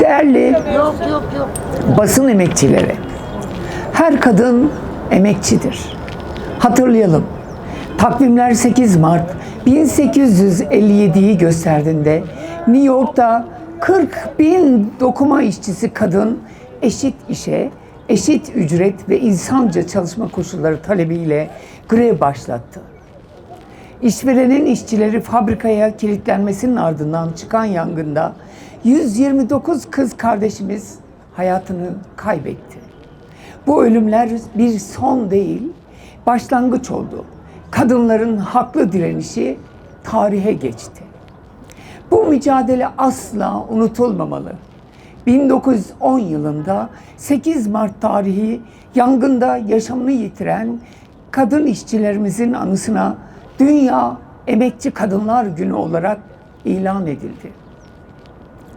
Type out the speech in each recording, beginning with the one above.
Değerli Yok yok yok. basın emekçileri, her kadın emekçidir. Hatırlayalım. Takvimler 8 Mart 1857'yi gösterdiğinde New York'ta 40 bin dokuma işçisi kadın eşit işe, eşit ücret ve insanca çalışma koşulları talebiyle grev başlattı. İşverenin işçileri fabrikaya kilitlenmesinin ardından çıkan yangında 129 kız kardeşimiz hayatını kaybetti. Bu ölümler bir son değil, başlangıç oldu. Kadınların haklı direnişi tarihe geçti. Bu mücadele asla unutulmamalı. 1910 yılında 8 Mart tarihi yangında yaşamını yitiren kadın işçilerimizin anısına Dünya Emekçi Kadınlar Günü olarak ilan edildi.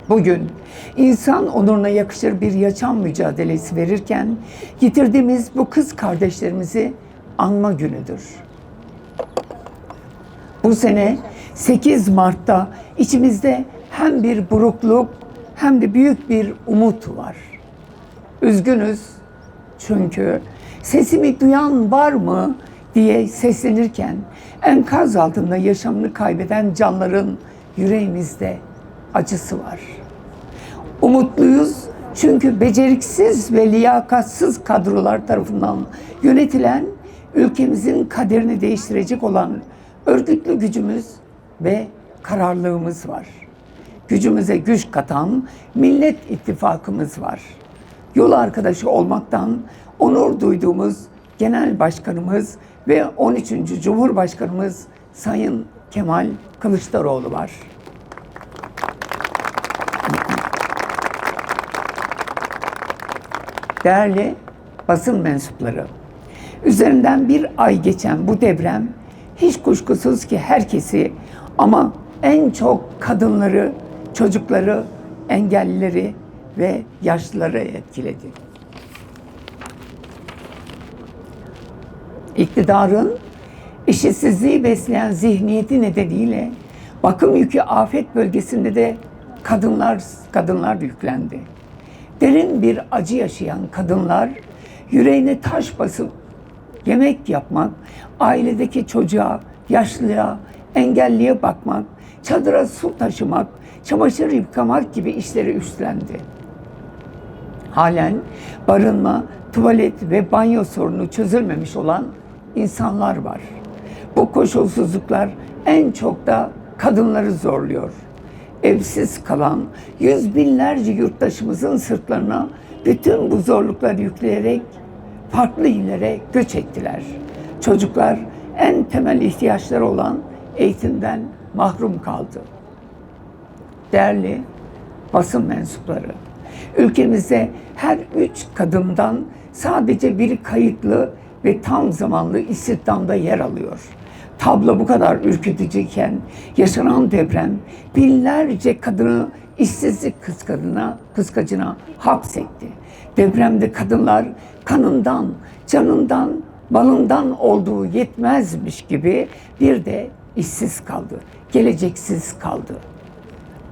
Bugün insan onuruna yakışır bir yaşam mücadelesi verirken yitirdiğimiz bu kız kardeşlerimizi anma günüdür. Bu sene 8 Mart'ta içimizde hem bir burukluk hem de büyük bir umut var. Üzgünüz çünkü sesimi duyan var mı diye seslenirken enkaz altında yaşamını kaybeden canların yüreğimizde acısı var. Umutluyuz çünkü beceriksiz ve liyakatsız kadrolar tarafından yönetilen ülkemizin kaderini değiştirecek olan örgütlü gücümüz ve kararlılığımız var. Gücümüze güç katan Millet İttifakımız var. Yol arkadaşı olmaktan onur duyduğumuz Genel Başkanımız ve 13. Cumhurbaşkanımız Sayın Kemal Kılıçdaroğlu var. Değerli basın mensupları, üzerinden bir ay geçen bu deprem hiç kuşkusuz ki herkesi ama en çok kadınları, çocukları, engellileri ve yaşlıları etkiledi. İktidarın eşitsizliği besleyen zihniyeti nedeniyle bakım yükü afet bölgesinde de kadınlar kadınlar yüklendi. Derin bir acı yaşayan kadınlar yüreğine taş basıp yemek yapmak, ailedeki çocuğa, yaşlıya, engelliye bakmak, çadıra su taşımak, çamaşır yıkamak gibi işleri üstlendi. Halen barınma, tuvalet ve banyo sorunu çözülmemiş olan insanlar var. Bu koşulsuzluklar en çok da kadınları zorluyor. Evsiz kalan yüz binlerce yurttaşımızın sırtlarına bütün bu zorlukları yükleyerek farklı illere göç ettiler. Çocuklar en temel ihtiyaçları olan eğitimden mahrum kaldı. Değerli basın mensupları, ülkemizde her üç kadından sadece biri kayıtlı ve tam zamanlı istihdamda yer alıyor. Tablo bu kadar ürkütücüyken yaşanan deprem binlerce kadını işsizlik kıskadına, kıskacına hapsetti. Depremde kadınlar kanından, canından, balından olduğu yetmezmiş gibi bir de işsiz kaldı, geleceksiz kaldı.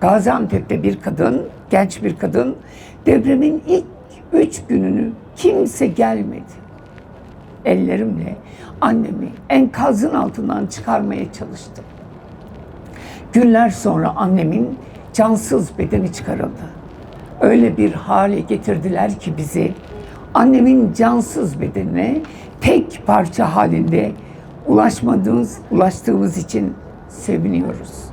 Gaziantep'te bir kadın, genç bir kadın depremin ilk üç gününü kimse gelmedi. Ellerimle annemi enkazın altından çıkarmaya çalıştım. Günler sonra annemin cansız bedeni çıkarıldı. Öyle bir hale getirdiler ki bizi annemin cansız bedenine tek parça halinde ulaşmadığımız, ulaştığımız için seviniyoruz.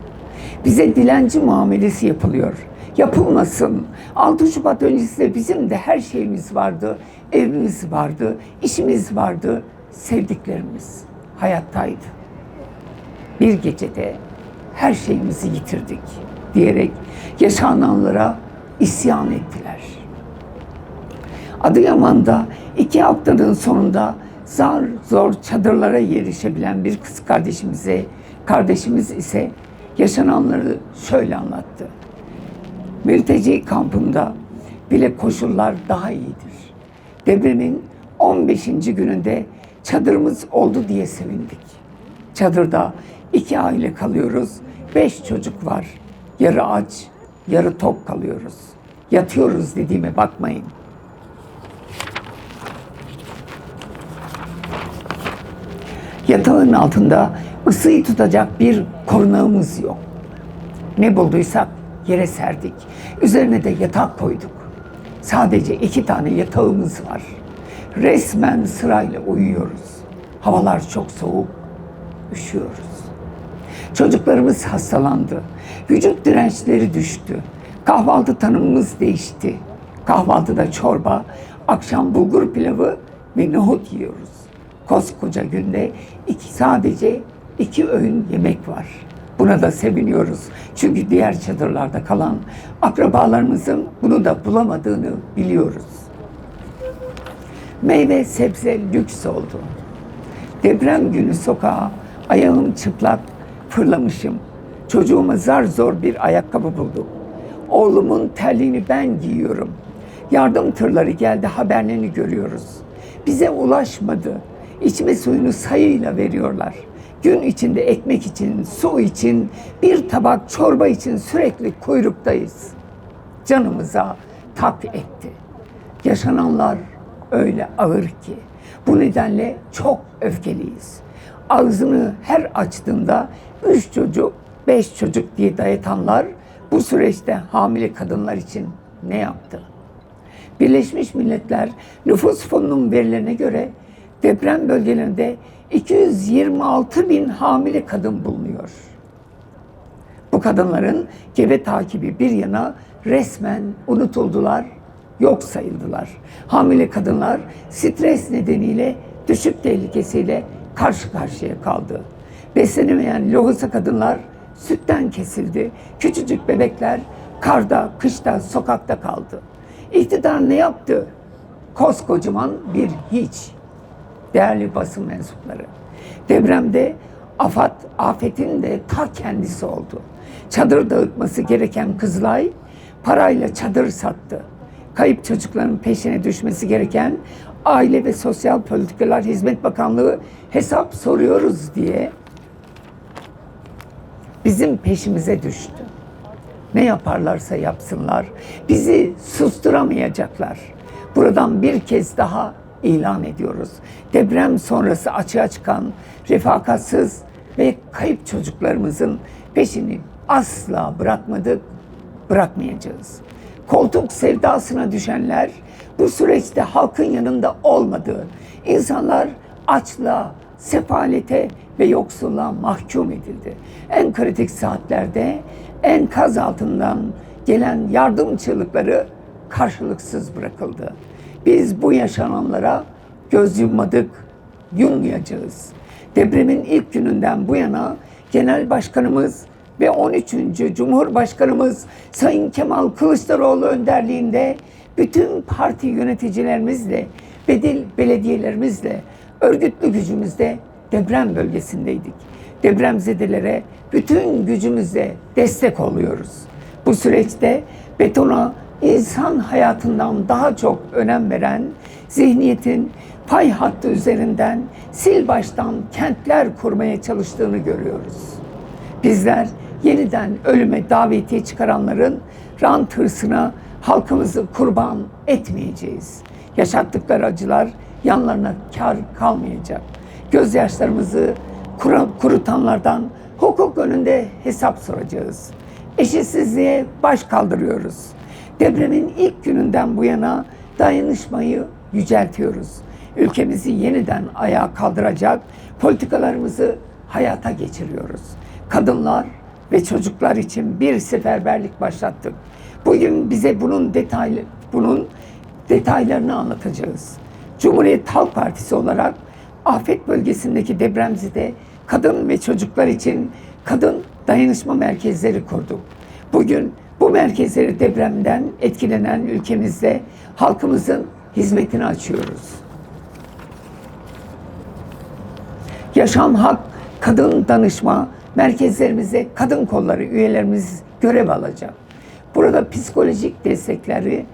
Bize dilenci muamelesi yapılıyor. Yapılmasın. 6 Şubat öncesinde bizim de her şeyimiz vardı. Evimiz vardı, işimiz vardı, sevdiklerimiz hayattaydı. Bir gecede her şeyimizi yitirdik diyerek yaşananlara isyan ettiler. Adıyaman'da iki haftanın sonunda zar zor çadırlara yerleşebilen bir kız kardeşimize, kardeşimiz ise yaşananları şöyle anlattı. Mülteci kampında bile koşullar daha iyidir. Depremin 15. gününde çadırımız oldu diye sevindik. Çadırda iki aile kalıyoruz, beş çocuk var. Yarı aç, yarı tok kalıyoruz. Yatıyoruz dediğime bakmayın. Yatağın altında ısıyı tutacak bir korunağımız yok. Ne bulduysak yere serdik. Üzerine de yatak koyduk. Sadece iki tane yatağımız var. Resmen sırayla uyuyoruz. Havalar çok soğuk. Üşüyoruz. Çocuklarımız hastalandı. Vücut dirençleri düştü. Kahvaltı tanımımız değişti. Kahvaltıda çorba, akşam bulgur pilavı ve nohut yiyoruz. Koskoca günde iki, sadece iki öğün yemek var. Buna da seviniyoruz. Çünkü diğer çadırlarda kalan akrabalarımızın bunu da bulamadığını biliyoruz. Meyve sebze lüks oldu. Deprem günü sokağa ayağım çıplak fırlamışım. Çocuğuma zar zor bir ayakkabı bulduk. Oğlumun terliğini ben giyiyorum. Yardım tırları geldi haberlerini görüyoruz. Bize ulaşmadı. İçme suyunu sayıyla veriyorlar. Gün içinde ekmek için, su için, bir tabak çorba için sürekli kuyruktayız. Canımıza tak etti. Yaşananlar öyle ağır ki bu nedenle çok öfkeliyiz. Ağzını her açtığında üç çocuk, beş çocuk diye dayatanlar bu süreçte hamile kadınlar için ne yaptı? Birleşmiş Milletler Nüfus Fonu'nun verilerine göre deprem bölgelerinde 226 bin hamile kadın bulunuyor. Bu kadınların gebe takibi bir yana resmen unutuldular, yok sayıldılar. Hamile kadınlar stres nedeniyle düşük tehlikesiyle karşı karşıya kaldı. Beslenemeyen lohusa kadınlar sütten kesildi. Küçücük bebekler karda, kışta, sokakta kaldı. İktidar ne yaptı? Koskocaman bir hiç. Değerli basın mensupları. Depremde afat, afetin de ta kendisi oldu. Çadır dağıtması gereken Kızılay parayla çadır sattı. Kayıp çocukların peşine düşmesi gereken Aile ve Sosyal Politikalar Hizmet Bakanlığı hesap soruyoruz diye bizim peşimize düştü. Ne yaparlarsa yapsınlar bizi susturamayacaklar. Buradan bir kez daha ilan ediyoruz. Deprem sonrası açığa çıkan refakatsız ve kayıp çocuklarımızın peşini asla bırakmadık, bırakmayacağız. Koltuk sevdasına düşenler bu süreçte halkın yanında olmadı. İnsanlar açlığa, sefalete ve yoksulluğa mahkum edildi. En kritik saatlerde enkaz altından gelen yardım çığlıkları karşılıksız bırakıldı. Biz bu yaşananlara göz yummadık, yummayacağız. Depremin ilk gününden bu yana Genel Başkanımız ve 13. Cumhurbaşkanımız Sayın Kemal Kılıçdaroğlu önderliğinde bütün parti yöneticilerimizle, bedel belediyelerimizle, örgütlü gücümüzle deprem bölgesindeydik. Depremzedelere bütün gücümüzle destek oluyoruz. Bu süreçte betona insan hayatından daha çok önem veren zihniyetin pay hattı üzerinden sil baştan kentler kurmaya çalıştığını görüyoruz. Bizler yeniden ölüme davetiye çıkaranların rant hırsına halkımızı kurban etmeyeceğiz. Yaşattıkları acılar yanlarına kar kalmayacak. Gözyaşlarımızı kurutanlardan hukuk önünde hesap soracağız. Eşitsizliğe baş kaldırıyoruz. Depremin ilk gününden bu yana dayanışmayı yüceltiyoruz. Ülkemizi yeniden ayağa kaldıracak politikalarımızı hayata geçiriyoruz. Kadınlar ve çocuklar için bir seferberlik başlattık. Bugün bize bunun detaylı bunun detaylarını anlatacağız. Cumhuriyet Halk Partisi olarak afet bölgesindeki depremzede kadın ve çocuklar için kadın dayanışma merkezleri kurduk. Bugün bu merkezleri depremden etkilenen ülkemizde halkımızın hizmetini açıyoruz. Yaşam Hak Kadın Danışma merkezlerimize kadın kolları üyelerimiz görev alacak. Burada psikolojik destekleri,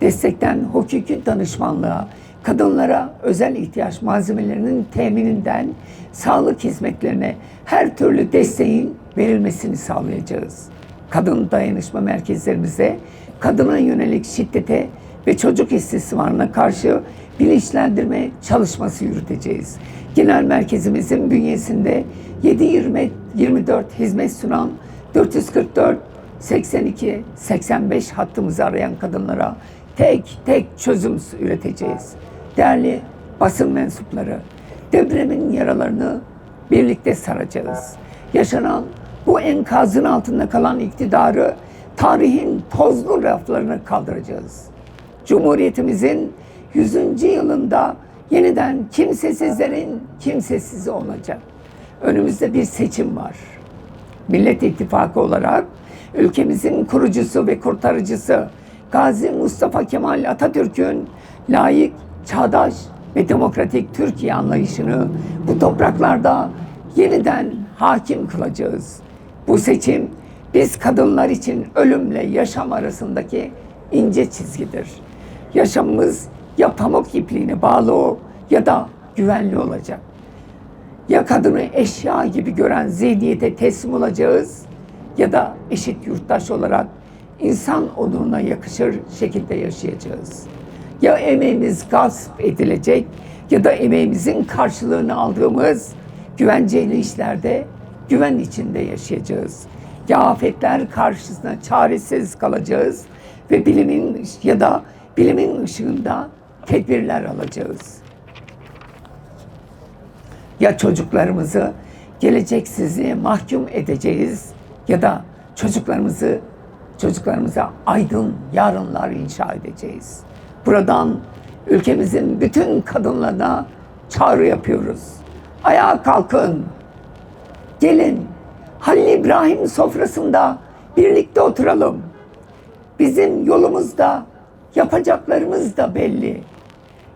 destekten hukuki danışmanlığa, kadınlara özel ihtiyaç malzemelerinin temininden sağlık hizmetlerine her türlü desteğin verilmesini sağlayacağız. kadın dayanışma merkezlerimize, kadına yönelik şiddete ve çocuk istismarına karşı bilinçlendirme çalışması yürüteceğiz. Genel merkezimizin bünyesinde 7-24 hizmet sunan 444 82 85 hattımızı arayan kadınlara tek tek çözüm üreteceğiz. Değerli basın mensupları, depremin yaralarını birlikte saracağız. Yaşanan bu enkazın altında kalan iktidarı tarihin tozlu raflarına kaldıracağız. Cumhuriyetimizin 100. yılında yeniden kimsesizlerin kimsesizi olacak. Önümüzde bir seçim var. Millet İttifakı olarak ülkemizin kurucusu ve kurtarıcısı Gazi Mustafa Kemal Atatürk'ün layık, çağdaş ve demokratik Türkiye anlayışını bu topraklarda yeniden hakim kılacağız. Bu seçim biz kadınlar için ölümle yaşam arasındaki ince çizgidir. Yaşamımız ya pamuk ipliğine bağlı o ya da güvenli olacak ya kadını eşya gibi gören zihniyete teslim olacağız ya da eşit yurttaş olarak insan onuruna yakışır şekilde yaşayacağız. Ya emeğimiz gasp edilecek ya da emeğimizin karşılığını aldığımız güvenceli işlerde güven içinde yaşayacağız. Ya afetler karşısında çaresiz kalacağız ve bilimin ya da bilimin ışığında tedbirler alacağız ya çocuklarımızı geleceksizliğe mahkum edeceğiz ya da çocuklarımızı çocuklarımıza aydın yarınlar inşa edeceğiz. Buradan ülkemizin bütün kadınlarına çağrı yapıyoruz. Ayağa kalkın. Gelin Halil İbrahim sofrasında birlikte oturalım. Bizim yolumuzda yapacaklarımız da belli.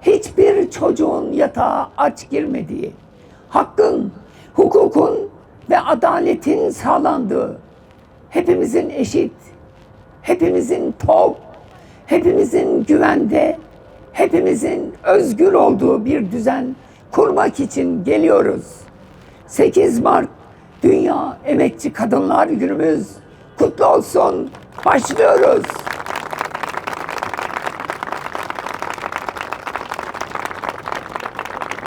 Hiçbir çocuğun yatağa aç girmediği, hakkın, hukukun ve adaletin sağlandığı, hepimizin eşit, hepimizin tok, hepimizin güvende, hepimizin özgür olduğu bir düzen kurmak için geliyoruz. 8 Mart Dünya Emekçi Kadınlar Günümüz kutlu olsun. Başlıyoruz.